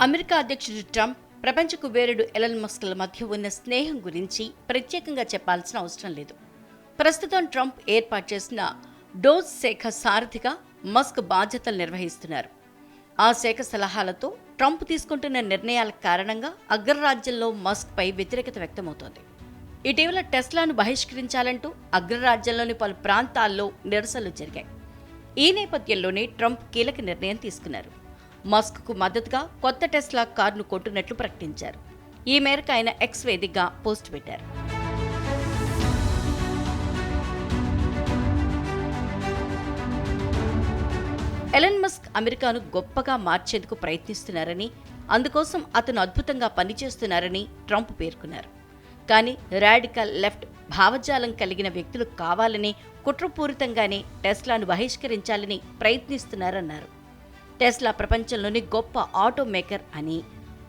America అధ్యక్షుడు Trump ప్రపంచ కుబేరుడు ఎలన్ మస్క్ల మధ్య ఉన్న స్నేహం గురించి ప్రత్యేకంగా చెప్పాల్సిన అవసరం లేదు. ప్రస్తుతం ట్రంప్ ఏర్పాటు చేసిన డోజ్ శాఖ సారథిగా మస్క్ బాధ్యతలు నిర్వహిస్తున్నారు. ఆ శాఖ సలహాలతో ట్రంప్ తీసుకుంటున్న నిర్ణయాల కారణంగా అగ్రరాజ్యంలో మస్క్ పై వ్యతిరేకత వ్యక్తమవుతోంది. ఇటీవల టెస్లాను బహిష్కరించాలంటూ అగ్రరాజ్యంలోని పలు ప్రాంతాల్లో నిరసనలు జరిగాయి. ఈ నేపథ్యంలోనే ట్రంప్ కీలక నిర్ణయం తీసుకున్నారు. మస్క్కు మద్దతుగా కొత్త టెస్లా కారును కొంటున్నట్లు ప్రకటించారు. ఈ మేరకు ఆయన ఎక్స్ వేదికగా పోస్ట్ పెట్టారు. ఎలన్ మస్క్ అమెరికాను గొప్పగా మార్చేందుకు ప్రయత్నిస్తున్నారని అందుకోసం అతను అద్భుతంగా పనిచేస్తున్నారని ట్రంప్ పేర్కొన్నారు. కానీ రాడికల్ లెఫ్ట్ భావజాలం కలిగిన వ్యక్తులు కావాలని కుట్రపూరితంగానే టెస్లాను బహిష్కరించాలని ప్రయత్నిస్తున్నారన్నారు. టెస్లా ప్రపంచంలోని గొప్ప ఆటో మేకర్ అని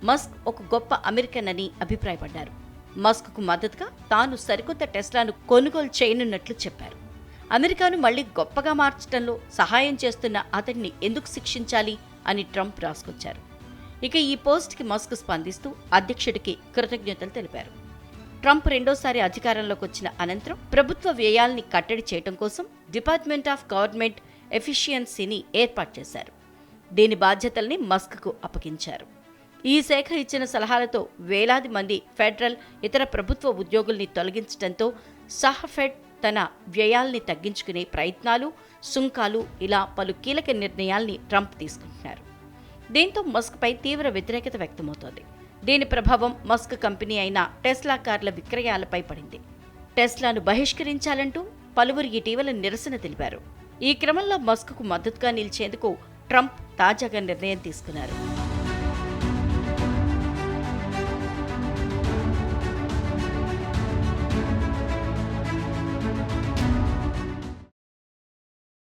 మస్క్ ఒక గొప్ప అమెరికన్ అని అభిప్రాయపడ్డారు. మస్క్కు మద్దతుగా తాను సరికొత్త టెస్లాను కొనుగోలు చేయనున్నట్లు చెప్పారు. అమెరికాను మళ్ళీ గొప్పగా మార్చడంలో సహాయం చేస్తున్న అతన్ని ఎందుకు శిక్షించాలి అని ట్రంప్ రాసుకొచ్చారు. ఇక ఈ పోస్ట్కి మస్క్ స్పందిస్తూ అధ్యక్షుడికి కృతజ్ఞతలు తెలిపారు. ట్రంప్ రెండోసారి అధికారంలోకి వచ్చిన అనంతరం ప్రభుత్వ వ్యయాల్ని కట్టడి చేయడం కోసం డిపార్ట్మెంట్ ఆఫ్ గవర్నమెంట్ ఎఫిషియన్సీని ఏర్పాటు చేశారు. దీని బాధ్యతల్ని మస్క్కు అప్పగించారు. ఈ శాఖ ఇచ్చిన సలహాలతో వేలాది మంది ఫెడరల్ ఇతర ప్రభుత్వ ఉద్యోగుల్ని తొలగించడంతో సహఫెడ్ తన వ్యయాల్ని తగ్గించుకునే ప్రయత్నాలు సుంకాలు ఇలా పలు కీలక నిర్ణయాల్ని ట్రంప్ తీసుకుంటున్నారు. దీంతో మస్క్పై తీవ్ర వ్యతిరేకత వ్యక్తమవుతోంది. దీని ప్రభావం మస్క్ కంపెనీ అయిన టెస్లా కార్ల విక్రయాలపై పడింది. టెస్లాను బహిష్కరించాలంటూ పలువురు ఇటీవల నిరసన తెలిపారు. ఈ క్రమంలో మస్క్కు మద్దతుగా నిలిచేందుకు ట్రంప్ తాజాగా నిర్ణయం తీసుకున్నారు.